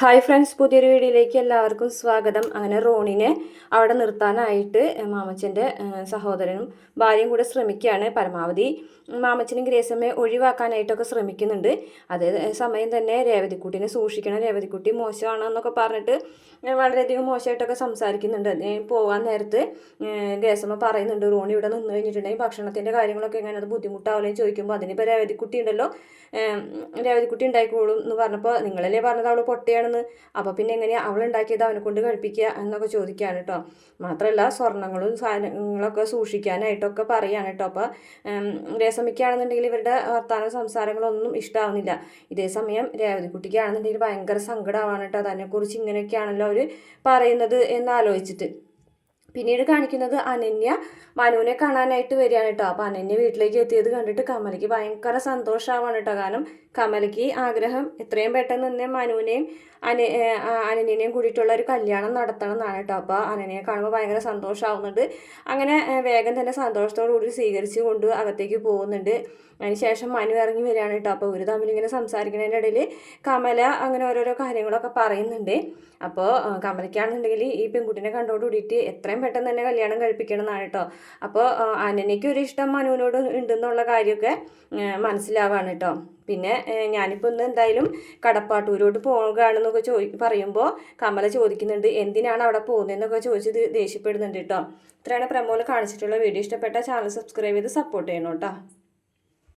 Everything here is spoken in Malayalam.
ഹായ് ഫ്രണ്ട്സ് പുതിയൊരു വീഡിയോയിലേക്ക് എല്ലാവർക്കും സ്വാഗതം. അങ്ങനെ റോണിനെ അവിടെ നിർത്താനായിട്ട് മാമച്ചന്റെ സഹോദരനും ഭാര്യയും കൂടെ ശ്രമിക്കുകയാണ് പരമാവധി. മാമച്ചനും ഗ്രേസമ്മയെ ഒഴിവാക്കാനായിട്ടൊക്കെ ശ്രമിക്കുന്നുണ്ട്. അതേ സമയം തന്നെ രേവതിക്കുട്ടിനെ സൂക്ഷിക്കണം. രേവതിക്കുട്ടി മോശമാണ് എന്നൊക്കെ പറഞ്ഞിട്ട് വളരെയധികം മോശമായിട്ടൊക്കെ സംസാരിക്കുന്നുണ്ട്. പോകാൻ നേരത്ത് ഗ്രേസമ്മ പറയുന്നുണ്ട് റോണി ഇവിടെ നിന്ന് കഴിഞ്ഞിട്ടുണ്ടെങ്കിൽ ഭക്ഷണത്തിന്റെ കാര്യങ്ങളൊക്കെ എങ്ങനെ അത് ബുദ്ധിമുട്ടാവില്ലെന്ന് ചോദിക്കുമ്പോൾ അതിനിപ്പോൾ രേവതിക്കുട്ടി ഉണ്ടല്ലോ. രേവതിക്കുട്ടി ഉണ്ടായിക്കോളും എന്ന് പറഞ്ഞപ്പോൾ നിങ്ങളല്ലേ പറഞ്ഞത്? അവൾ പൊട്ടിയാണെന്ന് അപ്പോൾ പിന്നെ എങ്ങനെയാണ് അവൾ ഉണ്ടാക്കിയത് അവനെ കൊണ്ട് കഴിപ്പിക്കുക എന്നൊക്കെ ചോദിക്കുകയാണ് കേട്ടോ. മാത്രമല്ല സ്വർണങ്ങളും സാധനങ്ങളൊക്കെ സൂക്ഷിക്കാനായിട്ടൊക്കെ പറയുകയാണ് കേട്ടോ. അപ്പോൾ രേസമിക്കാണെന്നുണ്ടെങ്കിൽ ഇവരുടെ വർത്തമാനം സംസാരങ്ങളൊന്നും ഇഷ്ടമാവുന്നില്ല ഇതേ സമയം രേവതിക്കുട്ടിക്കാണെന്നുണ്ടെങ്കിൽ ഭയങ്കര സങ്കടമാണ് കേട്ടോ. അതിനെക്കുറിച്ച് ഇങ്ങനെയൊക്കെയാണല്ലോ അവർ പറയുന്നത് എന്നാലോചിച്ചിട്ട്. പിന്നീട് കാണിക്കുന്നത് അനന്യ മനുവിനെ കാണാനായിട്ട് വരികയാണ് കേട്ടോ. അപ്പോൾ അനന്യ വീട്ടിലേക്ക് എത്തിയത് കണ്ടിട്ട് കമലയ്ക്ക് ഭയങ്കര സന്തോഷമാവാണ് കേട്ടോ. കാരണം കമലയ്ക്ക് ആഗ്രഹം എത്രയും പെട്ടെന്ന് തന്നെ മനുവിനെയും അന അനന്യനെയും കൂടിയിട്ടുള്ള ഒരു കല്യാണം നടത്തണം എന്നാണ് കേട്ടോ. അപ്പോൾ അനന്യയെ കാണുമ്പോൾ ഭയങ്കര സന്തോഷമാവുന്നുണ്ട് അങ്ങനെ വേഗം തന്നെ സന്തോഷത്തോടു കൂടി സ്വീകരിച്ച് കൊണ്ട് അകത്തേക്ക് പോകുന്നുണ്ട്. അതിനുശേഷം മനു ഇറങ്ങി വരികയാണ് കേട്ടോ. അപ്പോൾ ഒരു തമ്മിൽ ഇങ്ങനെ സംസാരിക്കുന്നതിന്റെ ഇടയിൽ കമല അങ്ങനെ ഓരോരോ കാര്യങ്ങളൊക്കെ പറയുന്നുണ്ട്. അപ്പോൾ കമലയ്ക്കാണെന്നുണ്ടെങ്കിൽ ഈ പെൺകുട്ടിനെ കണ്ടോടുകൂടിയിട്ട് എത്രയും പെട്ടെന്ന് തന്നെ കല്യാണം കഴിപ്പിക്കണം എന്നാണ് കേട്ടോ അപ്പോൾ അനനയ്ക്ക് ഒരു ഇഷ്ടം മനുവിനോട് ഉണ്ടെന്നുള്ള കാര്യമൊക്കെ മനസ്സിലാവാണ് കേട്ടോ. പിന്നെ ഞാനിപ്പോൾ ഇന്ന് എന്തായാലും കടപ്പാട്ടൂരോട്ട് പോകുകയാണെന്നൊക്കെ ചോദി പറയുമ്പോൾ കമല ചോദിക്കുന്നുണ്ട് എന്തിനാണ് അവിടെ പോകുന്നതെന്നൊക്കെ ചോദിച്ചത് ദേഷ്യപ്പെടുന്നുണ്ട് കേട്ടോ. ഇത്രയാണ് പ്രമോൽ കാണിച്ചിട്ടുള്ള വീഡിയോ. ഇഷ്ടപ്പെട്ട ചാനൽ സബ്സ്ക്രൈബ് ചെയ്ത് സപ്പോർട്ട് ചെയ്യണം കേട്ടോ.